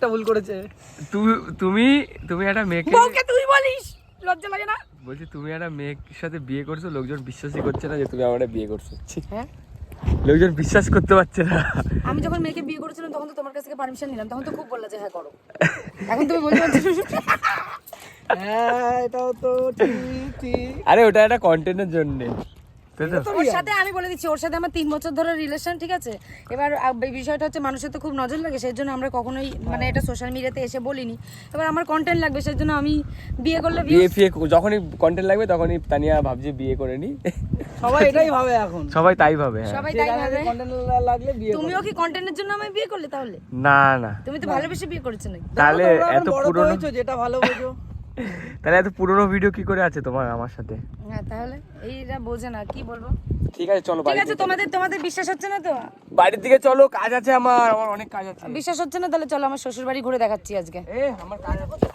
একটা ভুল করেছে। তুমি তুমি একটা মেয়েকে বউকে তুই বলিস লজ্জা লাগে না? বলছি তুমি একটা মেয়ের সাথে বিয়ে করছ লোকজন বিশ্বাসই করছে না যে তুমি আমার বিয়ে করছ। হ্যাঁ? লোকজন বিশ্বাস করতে পারছে না। আমি যখন মেয়েকে বিয়ে করেছিলাম তখন তো তোমার কাছ থেকে পারমিশন নিলাম তখন তো খুব বললা যে হ্যাঁ করো। এখন তুমি বলতে পারছ? হ্যাঁ এটাও তো ঠিক ঠিক। আরে ওটা একটা কন্টেন্টের জন্য। ওর সাথে আমি বলে দিচ্ছি ওর সাথে আমার তিন বছর ধরে রিলেশন ঠিক আছে? এবার বিষয়টা হচ্ছে মানুষের তো খুব নজর লাগে সেই জন্য আমরা কখনোই মানে এটা সোশ্যাল মিডিয়াতে এসে বলিনি। এবার আমার কন্টেন্ট লাগবে সেই জন্য আমি বিয়ে করলে বিয়ে ফিয়ে যখনই কন্টেন্ট লাগবে তখনই তানিয়া ভাবছে বিয়ে করে নি। সবাই এটাই ভাবে এখন। সবাই তাই ভাবে হ্যাঁ। সবাই তাই ভাবে। কন্টেন্ট লাগলে বিয়ে তুমিও কি কন্টেন্টের জন্য আমি বিয়ে করলে তাহলে? না না। তুমি তো ভালোবেসে বিয়ে করেছ নাকি? তাহলে এত পুরনো হয়েছো, যেটা ভালো বোঝো। তাহলে এত পুরনো ভিডিও কি করে আছে তোমার আমার সাথে? হ্যাঁ তাহলে এইটা বোঝে না কি বলব? ঠিক আছে চলো ঠিক আছে তোমাদের তোমাদের বিশ্বাস হচ্ছে না তো? বাড়ির দিকে চলো কাজ আছে আমার আমার অনেক কাজ আছে। বিশ্বাস হচ্ছে না তাহলে চলো আমার শ্বশুর বাড়ি ঘুরে দেখাচ্ছি আজকে। এ আমার কাজ আছে।